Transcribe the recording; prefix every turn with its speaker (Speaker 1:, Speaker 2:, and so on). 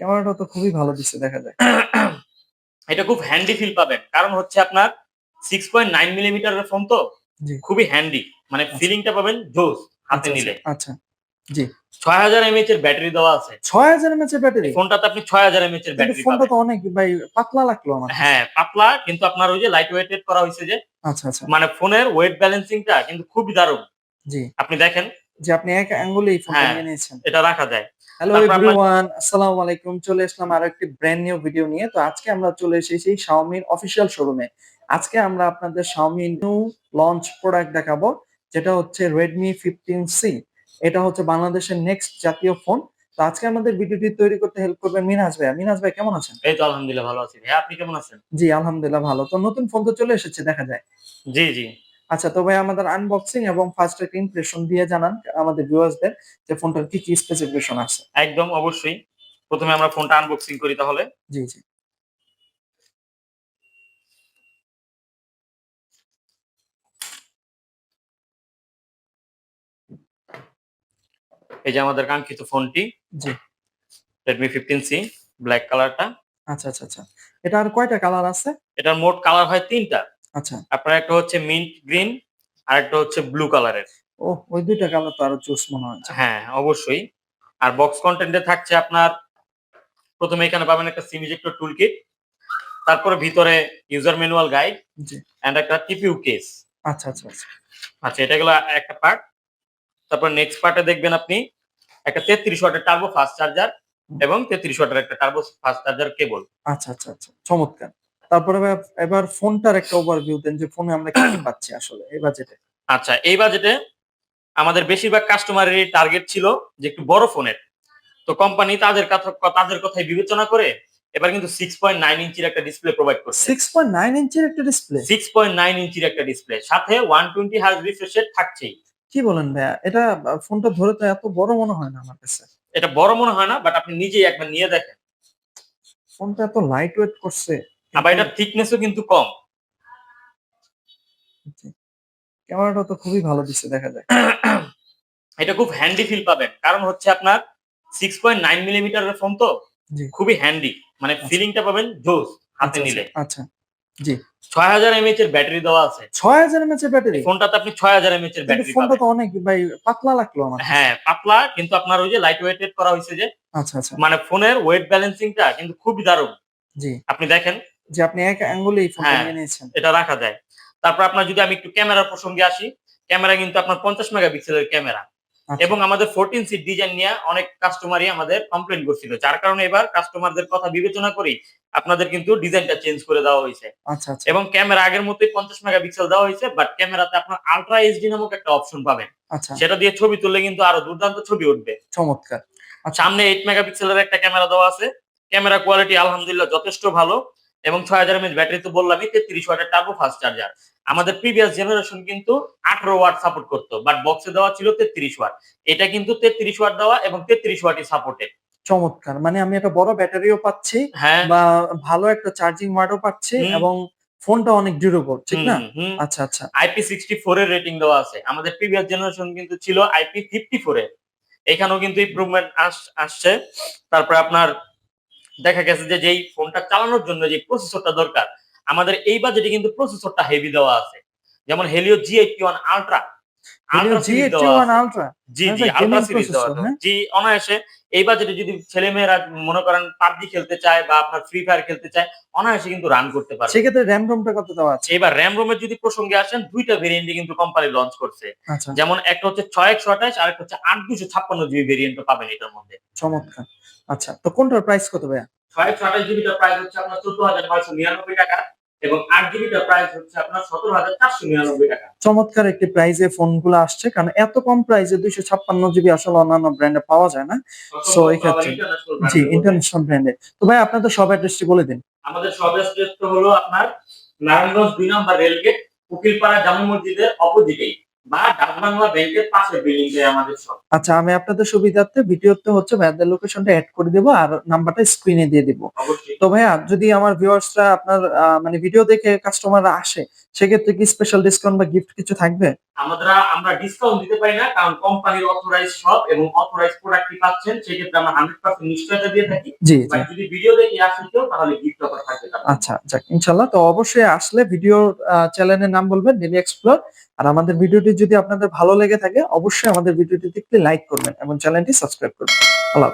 Speaker 1: ক্যামেরাটা তো খুবই ভালো দিচ্ছে দেখা যায়
Speaker 2: এটা খুব হ্যান্ডি ফিল পাবেন। কারণ হচ্ছে আপনার সিক্স পয়েন্ট নাইন মিলিমিটারের ফোন তো। খুবই হ্যান্ডি মানে
Speaker 1: আচ্ছা।
Speaker 2: ফিলিংটা পাবেন জোস হাতে
Speaker 1: আচ্ছা,
Speaker 2: নিলে।
Speaker 1: আচ্ছা জি।
Speaker 2: ছয় হাজার এমএচ এর ব্যাটারি দেওয়া আছে।
Speaker 1: ছয় হাজার এমএচ এর ব্যাটারি
Speaker 2: ফোনটাতে আপনি ছয় হাজার এমএচ এর ব্যাটারি
Speaker 1: ফোনটা তো অনেক ভাই পাতলা লাগল আমার।
Speaker 2: হ্যাঁ পাতলা কিন্তু আপনার ওই যে লাইট ওয়েটেড করা হয়েছে যে
Speaker 1: আচ্ছা আচ্ছা।
Speaker 2: মানে ফোনের ওয়েট ব্যালেন্সিংটা কিন্তু খুবই দারুণ।
Speaker 1: জি।
Speaker 2: আপনি দেখেন।
Speaker 1: যে আপনি এক আঙ্গুলেই ফোনটা
Speaker 2: হ্যাঁ।
Speaker 1: নিয়ে নিয়েছেন।
Speaker 2: এটা রাখা যায়।
Speaker 1: হ্যালো এভরিওয়ান আসসালামু আলাইকুম চলে আসলাম আরও একটি ব্র্যান্ড নিউ ভিডিও নিয়ে। তো আজকে আমরা চলে এসেছি শাওমির অফিসিয়াল শোরুমে আজকে আমরা আপনাদের শাওমি নিউ লঞ্চ প্রোডাক্ট দেখাবো যেটা হচ্ছে রেডমি ফিফটিন সি এটা হচ্ছে বাংলাদেশের নেক্সট জাতীয় ফোন তো আজকে আমাদের ভিডিওটি তৈরি করতে হেল্প করবেন মিনাজ ভাই মিনাজ ভাই কেমন আছেন?
Speaker 2: এই তো আলহামদুলিল্লাহ ভালো আছি। ভাই আপনি কেমন আছেন?
Speaker 1: জি আলহামদুলিল্লাহ ভালো। তো নতুন ফোন তো চলে এসেছে দেখা যায়।
Speaker 2: জি জি।
Speaker 1: আচ্ছা তো ভাই আমাদের আনবক্সিং এবং ফার্স্ট একটা ইমপ্রেশন দিয়ে জানান আমাদের ভিউয়ার্সদের যে ফোনটার কি কি স্পেসিফিকেশন আছে।
Speaker 2: একদম অবশ্যই। প্রথমে আমরা ফোনটা আনবক্সিং করি তাহলে।
Speaker 1: জি জি।
Speaker 2: এই যে আমাদের কাঙ্ক্ষিত ফোনটি।
Speaker 1: জি।
Speaker 2: রেডমি ফিফটিন সি ব্ল্যাক কালারটা
Speaker 1: আচ্ছা আচ্ছা আচ্ছা। এটা আর কয়টা কালার আছে?
Speaker 2: এটার মোট কালার হয় তিনটা।
Speaker 1: আচ্ছা।
Speaker 2: আপনার একটা হচ্ছে মিন্ট গ্রিন আর একটা হচ্ছে ব্লু কালারের
Speaker 1: ও ওই দুইটা কালার তো আরও চুজ মনে হচ্ছে
Speaker 2: হ্যাঁ অবশ্যই। আর বক্স কন্টেন্টে থাকছে আপনার প্রথমে এখানে পাবেন একটা সিম ইজেক্টর টুল কিট তারপরে ভিতরে ইউজার ম্যানুয়াল গাইড এন্ড একটা টিপিউ কেস
Speaker 1: আচ্ছা আচ্ছা আচ্ছা।
Speaker 2: আচ্ছা এটা গেলো একটা পার্ট তারপর নেক্সট পার্টে দেখবেন আপনি একটা তেত্রিশ ওয়াটের টার্বো ফাস্ট চার্জার এবং তেত্রিশ ওয়াটের একটা টার্বো ফাস্ট চার্জার কেবল
Speaker 1: আচ্ছা আচ্ছা আচ্ছা। চমৎকার। তারপরে এবার ফোনটার একটা ওভারভিউ দেন যে ফোনে আমরা কি পাচ্ছি আসলে এই বাজেটে
Speaker 2: আচ্ছা এই বাজেটে আমাদের বেশিরভাগ কাস্টমারেরই টার্গেট ছিল যে একটু বড় ফোনের। তো কোম্পানি তাদের কথা তাদের কথাই বিবেচনা করে এবার কিন্তু সিক্স পয়েন্ট নাইন ইঞ্চির একটা ডিসপ্লে প্রোভাইড করছে।
Speaker 1: সিক্স পয়েন্ট নাইন ইঞ্চের একটা ডিসপ্লে
Speaker 2: সিক্স পয়েন্ট নাইন ইঞ্চির একটা ডিসপ্লে সাথে one twenty hertz refresh rate থাকছেই।
Speaker 1: কি বলেন ভাইয়া এটা ফোনটা ধরে তো এত বড় মনে হয় না আমার কাছে।
Speaker 2: এটা বড় মনে হয় না বাট আপনি নিজেই একবার নিয়ে দেখেন।
Speaker 1: ফোনটা এত লাইট ওয়েট করছে।
Speaker 2: আবার এটার থিকনেসও কিন্তু কম।
Speaker 1: ক্যামেরাটা তো খুবই ভালো দিচ্ছে দেখা যায়
Speaker 2: এটা খুব হ্যান্ডি ফিল পাবেন। কারণ হচ্ছে আপনার সিক্স পয়েন্ট নাইন মিলিমিটারের ফোন তো খুবই হ্যান্ডি মানে
Speaker 1: আচ্ছা।
Speaker 2: ফিলিংটা পাবেন জোস হাতে
Speaker 1: আচ্ছা,
Speaker 2: নিলে।
Speaker 1: আচ্ছা। জি।
Speaker 2: ছয় হাজার এমএচ এর ব্যাটারি দেওয়া আছে।
Speaker 1: ছয় হাজার এমএচ এর ব্যাটারি
Speaker 2: ফোনটাতে আপনি ছয় হাজার এমএচ এর ব্যাটারি
Speaker 1: ফোনটা তো অনেক ভাই পাতলা লাগল আমার।
Speaker 2: হ্যাঁ পাতলা কিন্তু আপনার ওই যে লাইট ওয়েটেড করা হয়েছে যে
Speaker 1: আচ্ছা আচ্ছা।
Speaker 2: মানে ফোনের ওয়েট ব্যালেন্সিংটা কিন্তু খুবই দারুণ।
Speaker 1: জি।
Speaker 2: আপনি দেখেন
Speaker 1: যে আপনি এক আঙ্গুলেই ফোনটা
Speaker 2: হ্যাঁ।
Speaker 1: নিয়ে নিয়েছেন
Speaker 2: এটা রাখা যায়। তারপর আপনার যদি আমি একটু ক্যামেরার প্রসঙ্গে আসি ক্যামেরা কিন্তু আপনার পঞ্চাশ মেগাপিক্সেলের ক্যামেরা।
Speaker 1: আচ্ছা।
Speaker 2: এবং আমাদের ফোরটিন সিট ডিজাইন নিয়ে অনেক কাস্টমারই আমাদের কমপ্লেন করছিল। যার কারণে এবার কাস্টমারদের কথা বিবেচনা করেই আপনাদের কিন্তু ডিজাইনটা চেঞ্জ করে দেওয়া হয়েছে।
Speaker 1: আচ্ছা আচ্ছা।
Speaker 2: এবং ক্যামেরা আগের মতোই পঞ্চাশ মেগাপিক্সেল দেওয়া হয়েছে বাট ক্যামেরাতে আপনার আলট্রা এইচডি নামক একটা অপশন পাবেন। সেটা দিয়ে ছবি তুললে কিন্তু আরও দুর্দান্ত ছবি উঠবে।
Speaker 1: চমৎকার।
Speaker 2: সামনে এইট মেগাপিক্সেলের একটা ক্যামেরা দেওয়া আছে। ক্যামেরা কোয়ালিটি আলহামদুলিল্লাহ যথেষ্ট ভালো। এবং ছয় হাজার এমএচ ব্যাটারি তো বললামই তেত্রিশ ওয়াটের টার্বো ফাস্ট চার্জার আমাদের প্রিভিয়াস জেনারেশন কিন্তু আঠারো ওয়াট সাপোর্ট করতো বাট বক্সে দেওয়া ছিল তেত্রিশ ওয়াট। এটা কিন্তু তেত্রিশ ওয়াট দেওয়া এবং তেত্রিশ ওয়াটই সাপোর্টেড
Speaker 1: চমৎকার। মানে আমি একটা বড় ব্যাটারিও পাচ্ছি
Speaker 2: হ্যাঁ।
Speaker 1: বা ভালো একটা চার্জিং ওয়ার্ডও পাচ্ছি এবং ফোনটা অনেক ডিউরেবল ঠিক না? আচ্ছা আচ্ছা।
Speaker 2: আইপি সিক্সটি ফোর এর রেটিং দেওয়া আছে। আমাদের প্রিভিয়াস জেনারেশন কিন্তু ছিল আইপি ফিফটি ফোর এর। এখানেও কিন্তু ইমপ্রুভমেন্ট আসছে। তারপরে আপনার দেখা গেছে যে যেই ফোনটা চালানোর জন্য যে প্রসেসরটা দরকার আমাদের এই বাজেটে কিন্তু প্রসেসরটা হেভি দেওয়া আছে। যেমন Helio G eighty one ultra এই বাজেটে যদি মনে করেন পাবজি খেলতে চায় বা আপনার ফ্রি ফায়ার খেলতে চায় অনায়াসে কিন্তু রান করতে পারবে।
Speaker 1: সেক্ষেত্রে র্যাম রোমটা কত দেওয়া আছে?
Speaker 2: এবার র্যাম রোমের যদি প্রসঙ্গে আসেন দুইটা ভেরিয়েন্টে কিন্তু কোম্পানি লঞ্চ করছে।
Speaker 1: আচ্ছা।
Speaker 2: যেমন একটা হচ্ছে ছয় একশো আঠাশ আর একটা হচ্ছে আট দুশো ছাপ্পান্ন জিবি ভেরিয়েন্টও পাবেন এটার মধ্যে।
Speaker 1: চমৎকার। আচ্ছা তো কোনটার প্রাইস কত ভাইয়া?
Speaker 2: ছয় আঠাশ জিবিটার প্রাইস হচ্ছে আপনার চোদ্দ হাজার নয়শো নিরানব্বই টাকা এবং আট জিবিটার প্রাইস হচ্ছে আপনার সতেরো হাজার চারশো নিরানব্বই টাকা।
Speaker 1: চমৎকার একটি প্রাইসে ফোনগুলো আসছে কারণ এত কম প্রাইসে দুইশো ছাপ্পান্ন জিবি আসলে অন্যান্য ব্র্যান্ডে পাওয়া যায় না। So, এই ক্ষেত্রে- জি ইন্টারন্যাশনাল ব্র্যান্ডে তো ভাই আপনাদের সব অ্যাড্রেসটি বলে দিন।
Speaker 2: আমাদের সব স্টেজ হলো আপনার নারায়ণগঞ্জ দুই নম্বর রেলগেট উকিলপাড়া জামা মসজিদের অপোজিটেই। বা ডাকবাংলা ব্যাংকের পাশের বিল্ডিং আমাদের সব।
Speaker 1: আচ্ছা আমি আপনাদের সুবিধার্থে ভিডিওতে হচ্ছে ভাইয়াদের লোকেশনটা অ্যাড করে দেব আর নাম্বারটা স্ক্রিনে দিয়ে দিব। তো ভাইয়া যদি আমার ভিউয়ার্সরা আপনার মানে ভিডিও দেখে কাস্টমাররা আসে সেক্ষেত্রে কি স্পেশাল ডিসকাউন্ট বা গিফট কিছু থাকবে?
Speaker 2: আমরা আমরা ডিসকাউন্ট দিতে পারি না কারণ কোম্পানির অথরাইজ শপ এবং অথরাইজ প্রোডাক্টটি পাচ্ছেন সেক্ষেত্রে আমরা হান্ড্রেড পার্সেন্ট নিশ্চয়তা দিয়ে থাকি। বাট যদি ভিডিও দেখে আসেন কেউ তাহলে গিফট অফার থাকবে
Speaker 1: আচ্ছা যাক ইনশাল্লাহ তো অবশ্যই আসলে ভিডিও চ্যানেলের নাম বলবেন ডেলি এক্সপ্লোর আর আমাদের ভিডিওটি যদি আপনাদের ভালো লেগে থাকে অবশ্যই আমাদের ভিডিওটিতে একটি লাইক করবেন এবং চ্যানেলটি সাবস্ক্রাইব করবেন। আল্লাহ।